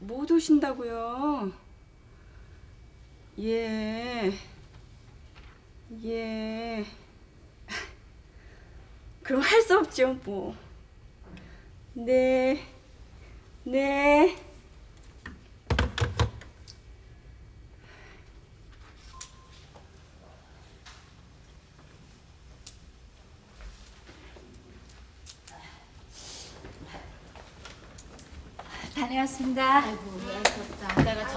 못 오신다고요. 예. 예. 그럼 할 수 없죠, 뭐. 네. 네. 다녀왔습니다. 아이고 애썼다. 내가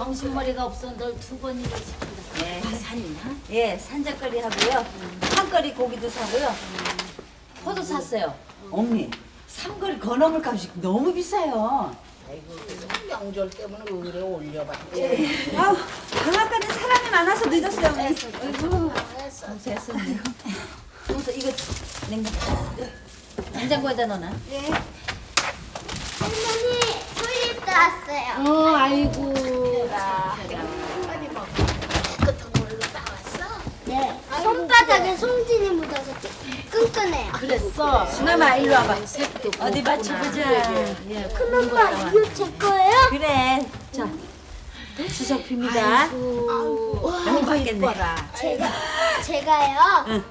정신머리가 없어 널 두번 일을 시킨다. 예. 다 산이나? 예, 산적거리 하고요. 한거리 고기도 사고요. 포도 샀어요. 언니, 삼거리 건어물 값이 너무 비싸요. 아이고 명절 때문에 의뢰 올려봤지. 아우, 방앗간에 사람이 많아서 늦었어요, 어머니. 아이고, 됐었네. 그래서 이거 냉장 냉장고에다 넣어놔. 예. 할머니 왔어요. 어, 아이고. 네. 손바닥에 송진이 묻어서 끈끈해요. 그랬어. 수남아, 일로 와봐. 색도 어디. 맞춰보자. 예, 큰 엄마 이거 제 거예요? 그래. 자, 추석 핍니다. 너무 받겠네. 제가 제가요.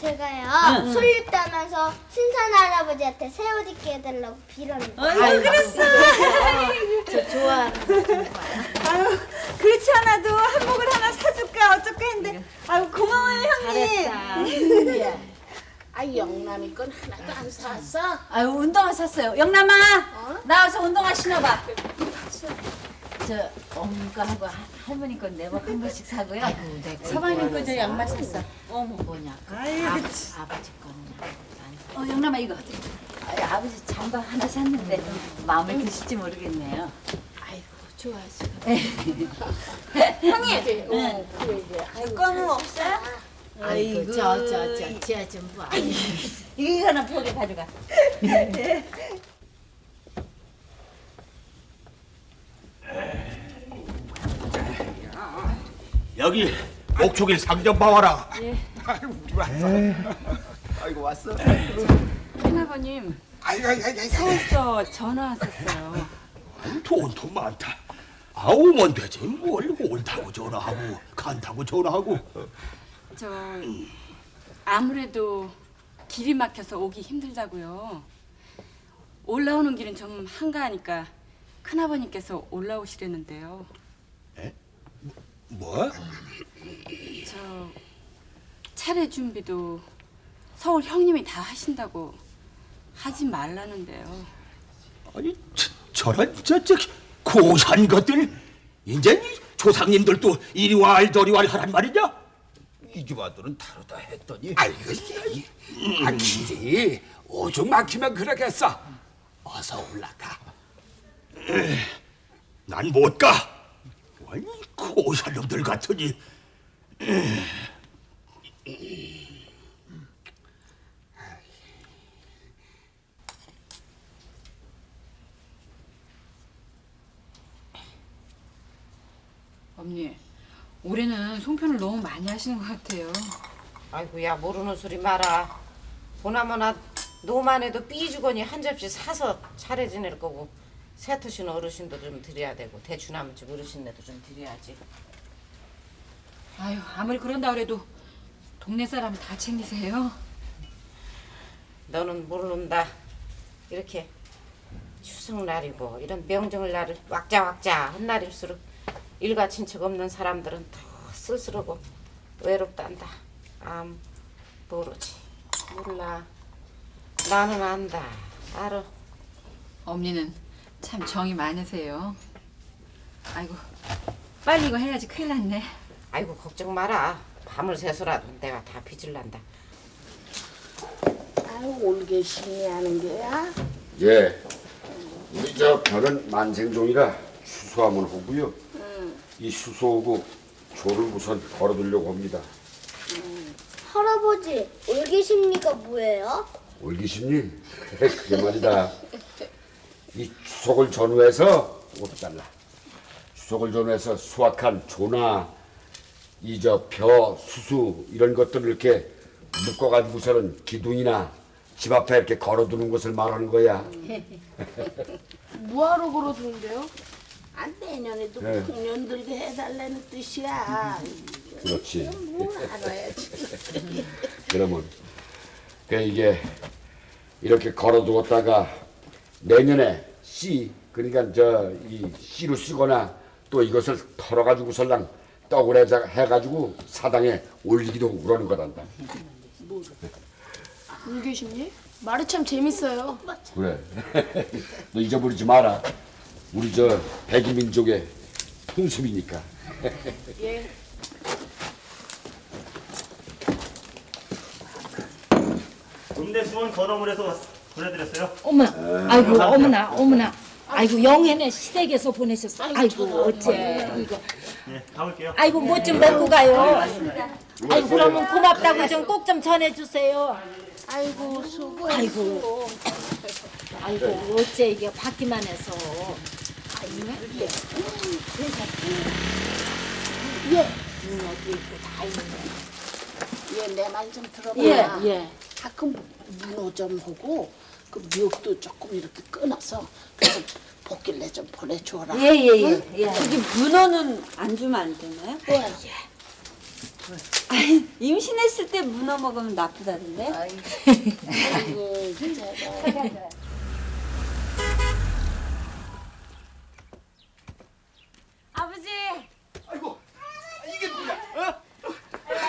제가요. 솔잎 따면서 신선 할아버지한테 새옷 입게 해달라고 빌었는데. 아유, 그랬어. 저 좋아하는 아유, 그렇지 않아도 한복을 하나 사줄까 어쩔까 했는데, 아유, 고마워요, 형님. 잘했다. 아 영남이 건 하나도 안 사왔어? 아유, 운동화 샀어요. 영남아, 나와서 운동화 신어봐. 저 엄마 거 하고 하- 할머니 건 내복 한 번씩 사고요. 서방님 거저 양말 샀어. 어머 뭐냐? 그 아유, 아, 거는 안 어, 영남아, 이거. 아이, 아버지 잠바 하나 샀는데 마음에 드실지 모르겠네요. 아이고 좋아하시고. 형님, 어, 그래 이제. 내 거는 없어요? 아이고 저저저 쟤좀 봐. 이거 하나 포개 가져가. 여기 목초길 상점 봐와라. 아이고 우리 왔어. 아이고 왔어. 큰아버님, 아이고 아이고 아이고. 서울서 전화 왔었어요. 돈도 많다. 아 오면 되지 뭘 옳다고 전화하고 간다고 전화하고. 저 아무래도 길이 막혀서 오기 힘들다고요. 올라오는 길은 좀 한가하니까 큰아버님께서 올라오시려는데요. 뭐? 저 차례 준비도 서울 형님이 다 하신다고 하지 말라는데요. 아니 저, 저런 저저 고산 것들 이제 이 조상님들도 이리와 알저리와 하란 말이냐? 이 집안들은 다르다 했더니. 아이고 아 길이 오죽 막히면 그러겠어. 어서 올라가. 난 못 가. 아니 고산 놈들 같으니. 언니, 올해는 송편을 너무 많이 하시는 것 같아요. 아이고야 모르는 소리 마라. 보나마나 노만 해도 삐주거니 한 접시 사서 차례 지낼 거고 세트신 어르신도 좀 드려야 되고 대추나무집 어르신네도 좀 드려야지. 아유, 아무리 그런다 그래도 동네 사람 다 챙기세요. 너는 모른다. 이렇게 추석날이고 이런 명절 날을 왁자왁자 한 날일수록 일가 친척 없는 사람들은 더 쓸쓸하고 외롭단다. 암 모르지 몰라. 나는 안다. 알아. 언니는 참 정이 많으세요. 아이고, 빨리 이거 해야지 큰일 났네. 아이고 걱정 마라. 밤을 새서라도 내가 다 빚을란다. 아유 올개심이 하는 게야? 예. 우리 저 별은 만생종이라 수소하면 하고요. 이 수소하고 조를 우선 걸어두려고 합니다. 할아버지 올기십니까 뭐예요? 올기십니? 그게 말이다. 이 추석을 전후해서 옷 달라. 추석을 전후해서 수확한 조나 이저 벼, 수수 이런 것들을 이렇게 묶어가지고서는 기둥이나 집 앞에 이렇게 걸어두는 것을 말하는 거야. 뭐하러 걸어두는데요? 아 내년에도 네. 풍년 들게 해달라는 뜻이야. 그렇지. 뭘 알아야지. 그러면 그 이게 이렇게 걸어두었다가 내년에 씨 그러니까 저 이 씨로 쓰거나 또 이것을 털어가지고 설랑 떡을 해자- 해가지고 사당에 올리기도 하고 그러는 거란다. 물개심리? 말이 참 재밌어요. 그래. 너 잊어버리지 마라. 우리 저 백이민족의 풍습이니까. 군대 수원 건어물에서 보내드렸어요. 어머나, 아이고 어머나 어머나. 아이고 영해네 시댁에서 보내셨어. 아이고 어째 이거. 예, 가볼게요. 아이고 뭐 좀 먹고 가요. 아이고 그러면 고맙다고 좀 꼭 좀 전해주세요. 아이고 수고. 아이고. 아이고 어째 이게 받기만 해서. 얘내 말 좀 들어봐. 예 예. 가끔 문어 좀 하고 그 미역도 조금 이렇게 끊어서 그래서 볶길래 좀 보내줘라. 예예예 예. 여기 문어는 안 주면 안 되나요? 아이, 임신했을 때 문어 먹으면 나쁘다던데. 아이고 진짜. 아버지. 아이고 이게 뭐야? 어?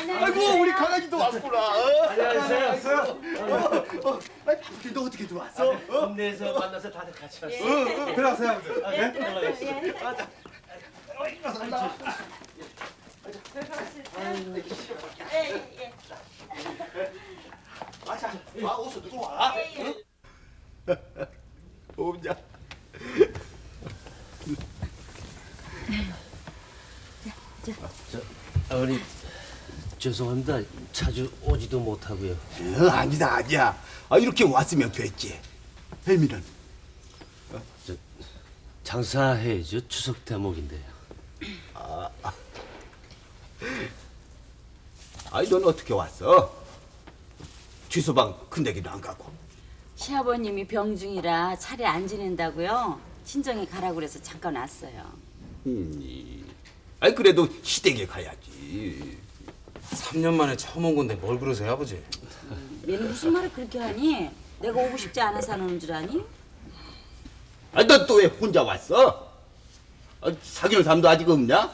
아이고 우리 강아지도 왔구나. 어? 안녕하세요. 어, 어. 아이 바쁘게 너 어떻게 들어왔어? 어? 군대에서 만나서 다들 같이 왔어요. 어, 어, 들어가세요 아버지. 아, 네? 올라가시죠. 아, 자. 어, 일어서. 아, 자, 와, 어서 들어와. 응? 없냐? 어머니 죄송합니다. 자주 오지도 못하고요. 어, 아니다, 아니야. 아, 이렇게 왔으면 됐지. 혜미는? 장사해야죠. 추석 대목인데요. 아이, 넌 어떻게 왔어? 취소방 큰데기도 안 가고. 시아버님이 병 중이라 차례 안 지낸다고요. 친정에 가라고 그래서 잠깐 왔어요. 음, 아이, 그래도 시댁에 가야지. 3년 만에 처음 온 건데 뭘 그러세요 아버지? 얘는 무슨 말을 그렇게 하니? 내가 오고 싶지 않아서 안 오는 줄 아니? 아, 너또 왜 혼자 왔어? 아, 사귈 사람도 아직 없냐?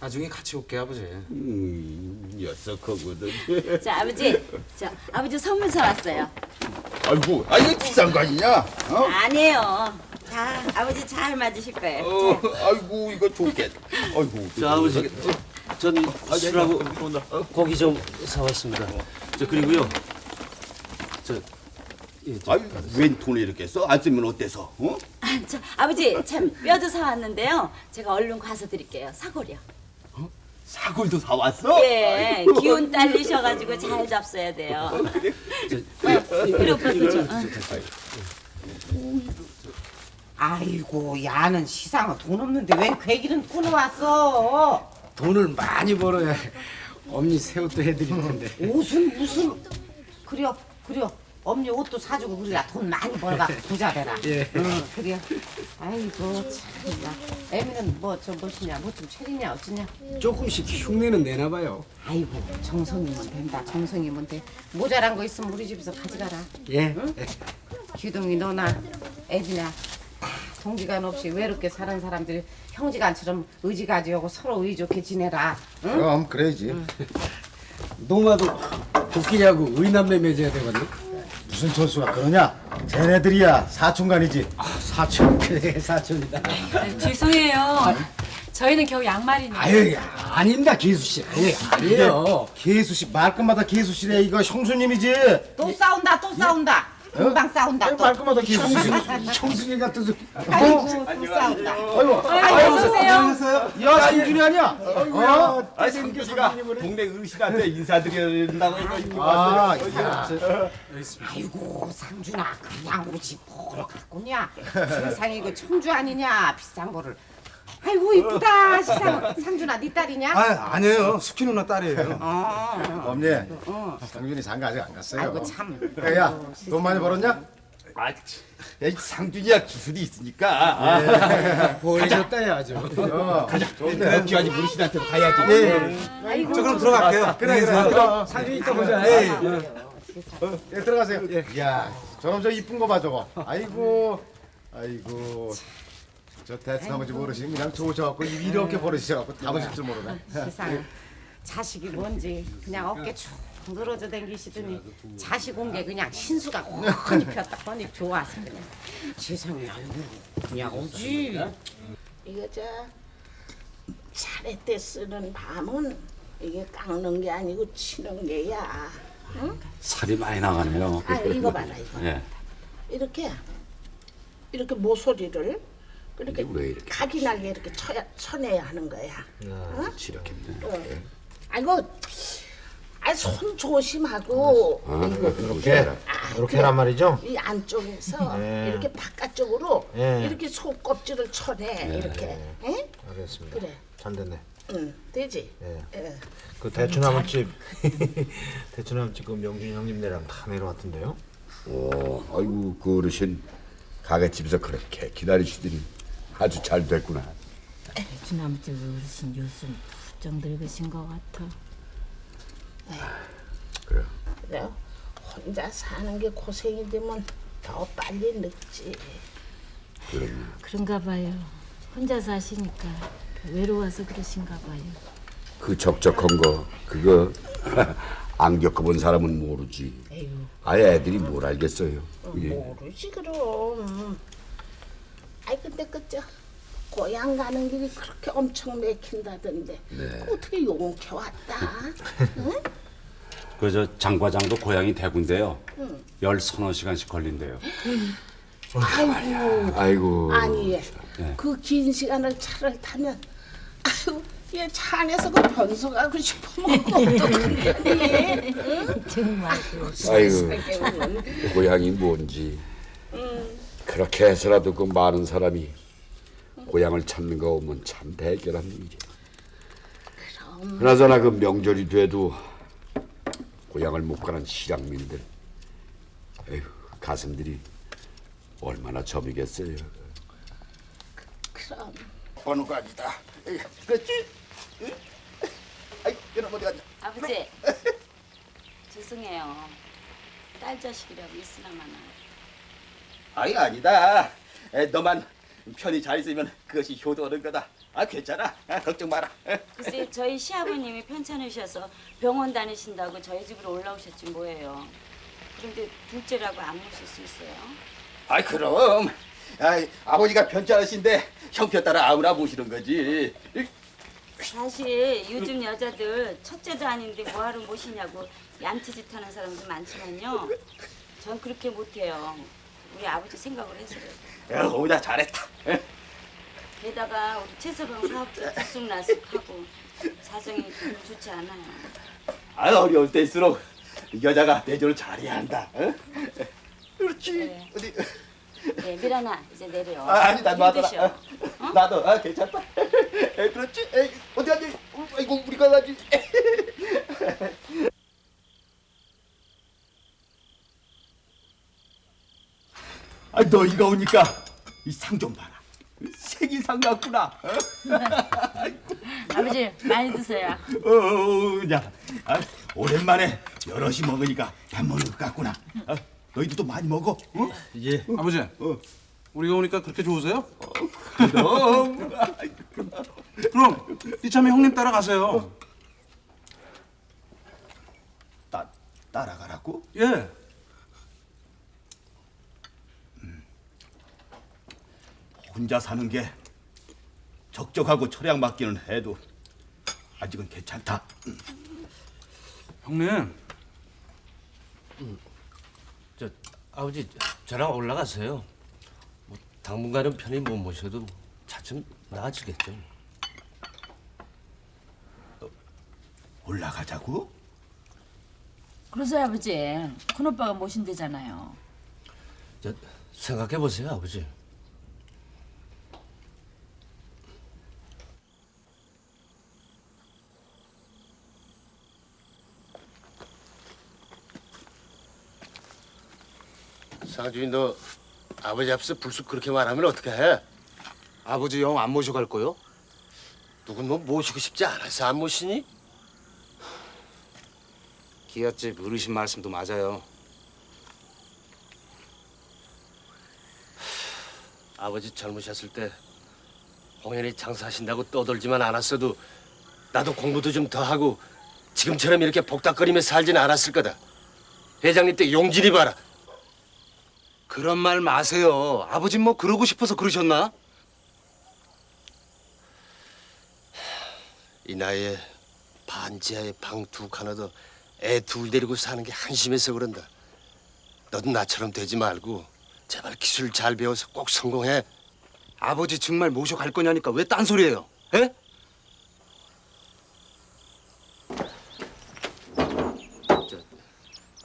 나중에 같이 올게 아버지. 음, 녀석하거든. 자 아버지, 자 아버지 선물 사왔어요. 아이고, 아 이거 비싼 거 아니냐? 어? 아니에요. 자 아버지 잘 맞으실 거예요. 어, 아이고 이거 좋겠다. 아이고, 저 아버지, 전 술하고 고기 좀 사왔습니다. 저 그리고요. 저, 예, 저 아이 웬 돈을 이렇게 써? 안 쓰면 어때서? 어? 아, 저, 아버지 참 뼈도 사왔는데요. 제가 얼른 가서 드릴게요. 사골이요. 사골도 사 왔어? 예, 기운 딸리셔가지고 잘 잡숴야 돼요. 이리 오빠 드죠. 응. 아이고 야는 시상은 돈 없는데 왜 괴기는 끊어왔어? 돈을 많이 벌어야 엄니 새 옷도 해드릴 텐데. 옷은 무슨 그려 그려 엄니 옷도 사주고 그래야 돈 많이 벌어가 부자 되라. 예. 응 그래. 아이고 참나. 애미는 뭐 저 무엇이냐 뭐좀 차리냐 어쩌냐. 조금씩 흉내는 내나 봐요. 아이고 정성이면 된다 정성이면 돼. 모자란 거 있으면 우리 집에서 가져가라. 예. 기둥이 너나 애비나 다 동기간 없이 외롭게 사는 사람들이 형제간처럼 의지가지하고 서로 의좋게 지내라. 응? 그럼 그래야지. 노마도 도끼냐고 의남매 맺어야 되거든. 무슨 천수가 그러냐? 쟤네들이야 사촌간이지. 사촌 그래 사촌이다. 네, 죄송해요. 저희는 겨우 양말이네요. 아유 아닙니다 계수 씨. 아유 아니에요. 계수 씨 말끝마다 계수 씨래 이거 형수님이지. 또 싸운다 또 싸운다. 금방 싸운다 또. 계수 씨. 형수님 같은 소리. 아이고 또 싸운다. 아이고. 아이고, 어서오세요. 야 상준이 아니야? 어? 아 상규씨가 동네 어르신한테 인사드려야 된다고 이거 입고 왔어요. 아, 야. 아이고 상준아 그냥 오지 뭘 갖고냐. 세상에 이거 청주 아니냐 비싼 거를. 아이고 이쁘다 시상 상준아 네 딸이냐? 아 아니에요 숙희 누나 딸이에요. 어. 엄니 상준이 장가 아직 안 갔어요. 아이고 참. 야돈 많이 벌었냐? 아, 참. 야, 이 상준이야 기술이 있으니까. 예, 보여줬다요 아주. 어. 가자. 귀하지 무르신한테 가야지. 예. 아이고, 저 그럼 좀- 들어갈게요. 아, 그래, 그래. 그래. 상준이 이따 보자. 예. 어, 예, 들어가세요. 야, 저놈 저 이쁜 거 봐 저거. 아이고, 아이고. 저 대충 아버지 모르시니 그냥 좋으셔갖고 입 이렇게 버릇이셔갖고 담으실 줄 모르네. 세상에 자식이 뭔지 그냥 어깨 쭉 늘어져 댕기시더니 자식 온 게 그냥 신수가 훤히 폈다 훤히 좋아서 그냥 세상에 아이고 그냥 오지 이거 저 차례 때 쓰는 밤은 이게 깎는 게 아니고 치는 게야. 응? 살이 많이 나가네요. 아 이거 봐라 이거. 예. 이렇게 이렇게 모서리를 그렇게 이게 왜 이렇게? 각이 나게 이렇게 쳐야, 쳐내야 하는 거야. 아, 지렇겠네. 어. 아이고, 아 손 조심하고. 아, 이렇게 이렇게 하란 말이죠? 이 안쪽에서 네. 이렇게 바깥쪽으로 네. 이렇게 속 껍질을 쳐내 네. 이렇게. 에? 알겠습니다. 그래. 잘 됐네. 응, 되지. 예. 예. 그 대추나무집 대추나무집 그 명준 형님네랑 다 내려왔던데요? 오, 아이고 그 어르신 가게집에서 그렇게 기다리시더니 아주 잘 됐구나. 주남쪽 어르신 요즘 부쩍 늙으신 것 같아. 그래. 그래. 혼자 사는 게 고생이 되면 더 빨리 늙지. 그런가 봐요. 혼자 사시니까 외로워서 그러신가 봐요. 그 적적한 거 그거 안 겪어본 사람은 모르지. 에휴. 아예 애들이 뭘 알겠어요. 어, 예. 모르지 그럼. 아이 근데 그저 고향 가는 길이 그렇게 엄청 막힌다던데 네. 그 어떻게 용케 왔다? 응? 그 저 장과장도 고향이 대구인데요. 응. 열 서너 시간씩 걸린대요. 아이고. 아이고. 아니 얘. 네. 그긴 시간을 차를 타면 아유 얘 차 안에서 그 변소 가고 싶으면 어떡하니? 응? 정말. 아이고. 고향이 뭔지 응. 그렇게 해서라도 그 많은 사람이 고향을 찾는 거 보면 참 대견한 일이야. 그럼. 그나저나 그 명절이 돼도 고향을 못 가는 실향민들 에휴 가슴들이 얼마나 점이겠어요. 그럼. 어느. 에이, 그렇지? 응? 아이, 이놈 어디 갔냐? 아버지 죄송해요 딸 자식이라고 있으나 마나 아이 아니다. 에, 너만 편히 잘 있으면 그것이 효도하는 거다. 아 괜찮아. 아, 걱정 마라. 글쎄 저희 시아버님이 편찮으셔서 병원 다니신다고 저희 집으로 올라오셨지 뭐예요 그런데 둘째라고 안 모실 수 있어요? 아이 그럼. 아이, 아버지가 편찮으신데 형편 따라 아무나 모시는 거지. 사실 요즘 여자들 첫째도 아닌데 뭐하러 모시냐고 얀티짓 하는 사람도 많지만요 전 그렇게 못해요 우리 아버지 생각을 해서 그래요 야, 오자 잘했다. 에? 게다가 우리 최서방 사업도 들쑥날쑥하고 사정이 별로 좋지 않아요 아 어려울 때일수록 여자가 내조를 잘해야 한다. 어? 그렇지. 어디? 네 미란아 이제 내려 아, 아니 난 놔둬라. 힘드셔. 어? 나도 아, 괜찮다. 에, 그렇지. 에이, 어디 가지? 어, 아이고 우리가 가지. 아 너희가 오니까 이 상 좀 봐라. 색이 상 같구나. 어? 아버지 많이 드세요 어, 야, 아, 오랜만에 여럿이 먹으니까 밥 먹는 것 같구나. 아, 너희도 또 많이 먹어. 어? 예. 아버지. 우리가 오니까 그렇게 좋으세요? 그럼. 그럼 이참에 형님 따라가세요. 따 따라가라고? 예. 혼자 사는 게 적적하고 철양 맞기는 해도 아직은 괜찮다. 형님. 저 아버지 저랑 올라가세요. 뭐 당분간은 편히 못 모셔도 차츰 나아지겠죠. 올라가자고? 그러세요 아버지. 큰 오빠가 모신대잖아요. 저 생각해 보세요, 아버지. 상준이 너 아버지 앞에서 불쑥 그렇게 말하면 어떻게 해? 아버지 영 안 모셔갈 거요? 누군 뭐 모시고 싶지 않아서 안 모시니? 기아집 어르신 말씀도 맞아요. 아버지 젊으셨을 때 홍연이 장사하신다고 떠돌지만 않았어도 나도 공부도 좀 더 하고 지금처럼 이렇게 복닥거리며 살진 않았을 거다. 회장님 때 용진이 봐라. 그런 말 마세요. 아버지 뭐 그러고 싶어서 그러셨나? 이 나이에 반지하에 방 두 칸어도 애 둘 데리고 사는 게 한심해서 그런다. 너도 나처럼 되지 말고 제발 기술 잘 배워서 꼭 성공해. 아버지 정말 모셔갈 거냐니까 왜 딴소리예요? 에?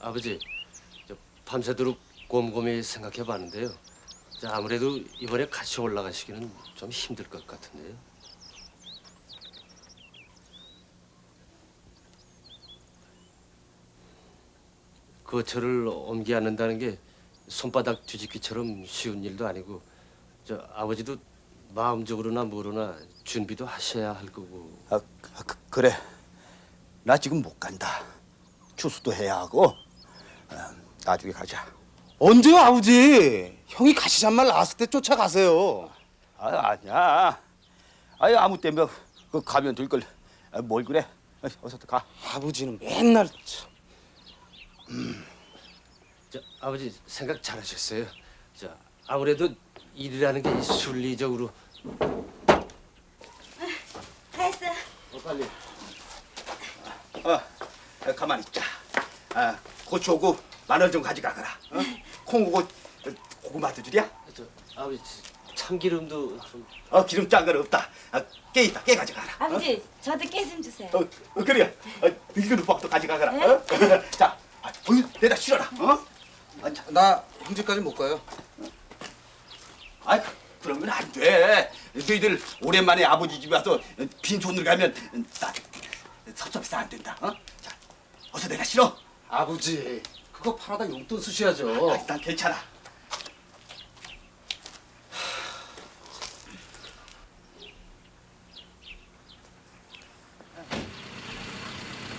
아버지, 저 밤새도록 곰곰이 생각해 봤는데요. 저 아무래도 이번에 같이 올라가시기는 좀 힘들 것 같은데요. 거처를 옮겨 앉는다는 게 손바닥 뒤집기처럼 쉬운 일도 아니고 저 아버지도 마음적으로나 뭐로나 준비도 하셔야 할 거고 아, 아, 그, 그래. 나 지금 못 간다. 추수도 해야 하고. 어, 나중에 가자. 언제요 아버지? 형이 가시잔말 나왔을 때 쫓아가세요. 아, 아니야. 아유 아무 때문에 그 가면 될 걸. 아, 뭘 그래? 어, 어서 가. 아버지는 맨날 참. 저 아버지 생각 잘하셨어요. 저 아무래도 일이라는 게 순리적으로 다 했어. 어, 빨리. 어, 어, 가만히 있자. 아, 고추하고 마늘 좀 가져가거라. 어? 콩하고 어, 고구마도 주랴? 저 아버지 참기름도 좀 어, 기름 짠 건 없다. 아, 깨 있다. 깨 가져가라. 어? 아버지, 저도 깨 좀 주세요. 어, 어 그래. 어, 늙은 밥도 가져가거라. 네? 어? 자, 아, 어이, 내다 실어라. 어? 아, 자, 나 형제까지 못 가요. 아, 그러면 안 돼. 너희들 오랜만에 아버지 집에 와서 빈손으로 가면 나 섭섭해서 안 된다. 어? 자, 어서 내다 실어. 아버지 그거 팔아다 용돈 쓰셔야죠. 아, 난 괜찮아.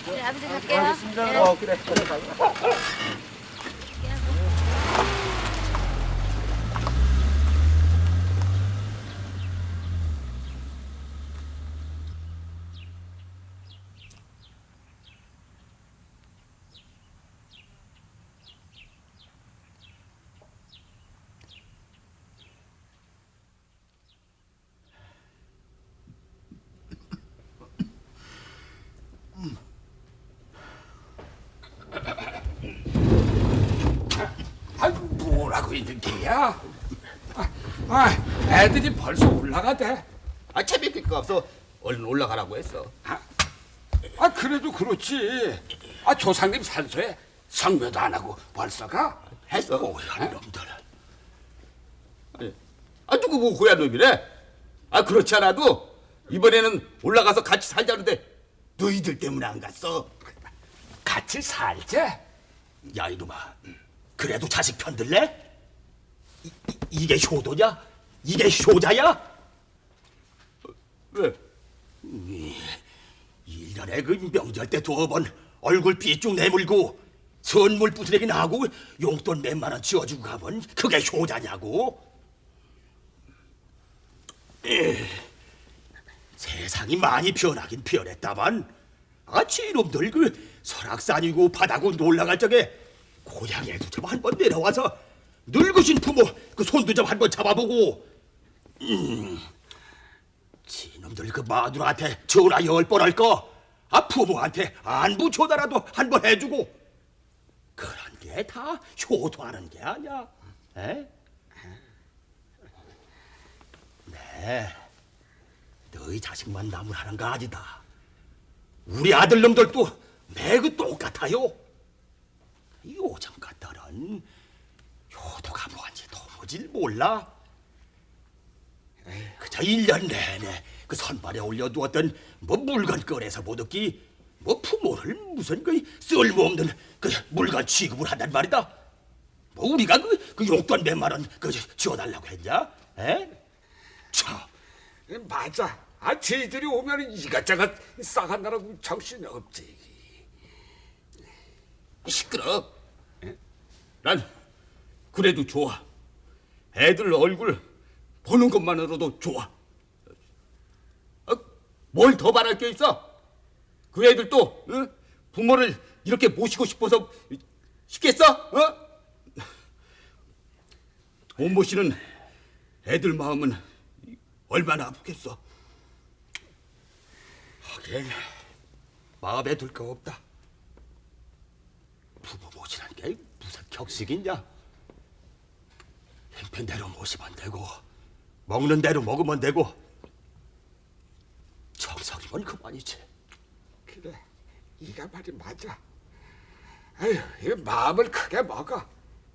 네, 아버지 갈게요. 알겠습니다. 어, 그래. 그래, 가. 아, 뭐라고 있는 게야? 아, 아, 애들이 벌써 올라가대. 아, 재밌을 거 없어. 얼른 올라가라고 했어. 아, 그래도 그렇지. 아, 조상님 산소에 성묘도 안 하고 벌써 가? 했어. 고얀 놈들. 아니, 아 누구 보고 고얀 놈이래? 아 그렇지 않아도 이번에는 올라가서 같이 살자는데 너희들 때문에 안 갔어. 같이 살자. 야 이놈아, 그래도 자식 편들래? 이, 이- 이게 효도냐? 이게 효자야? 왜? 이, 일년에 그 명절 때 두어 번 얼굴 삐쭉 내물고 선물 부스러기 나고 용돈 몇만 원 지어주고 가면 그게 효자냐고? 에, 세상이 많이 변하긴 변했다만 아치 이놈들 그 설악산이고 바다고 놀러갈 적에 고향에도 좀 한 번 내려와서 늙으신 부모 그 손도 좀 한 번 잡아보고 음, 지놈들 그 마누라한테 전화 열번 할 거, 아 부모한테 안부 전화라도 한 번 해주고 그런 게 다 효도하는 게 아니야. 에? 네, 너희 자식만 나무라는 거 아니다. 우리 아들놈들도 매그 똑같아요. 요즘 것들은 효도가 뭔지 도무지 몰라. 그저 일년 내내 그 선발에 올려두었던 뭐 물건 꺼내서 못 얻기 뭐 부모를 무슨 그 쓸모없는 그 물건 취급을 한단 말이다. 뭐 우리가 그, 그 용돈 몇만 원그 지어달라고 했냐? 에? 참. 맞아. 아, 쟤들이 오면 이것저것 싸간다라고 정신이 없지. 시끄러. 난 그래도 좋아. 애들 얼굴 보는 것만으로도 좋아. 어? 뭘더 바랄 게 있어? 그 애들도 어? 부모를 이렇게 모시고 싶어서 싶겠어? 어? 못 모시는 애들 마음은 얼마나 아프겠어. 하긴 마음에 들 거 없다. 부모 모시는 게 무슨 격식이냐? 힘든 대로 모시면 되고 먹는 대로 먹으면 되고 정성이면 그만이지. 그래, 이가 말이 맞아. 아유, 이 마음을 크게 먹어.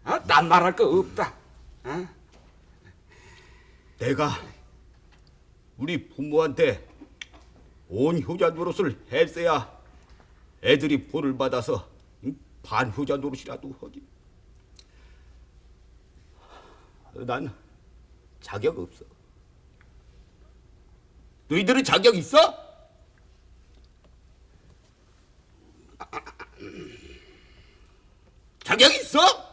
아, 딴 말할 거 없다. 어? 내가 우리 부모한테 온 효자 노릇을 했어야 애들이 볼을 받아서 응? 반효자 노릇이라도 하지. 난 자격 없어. 너희들은 자격 있어? 자격 있어?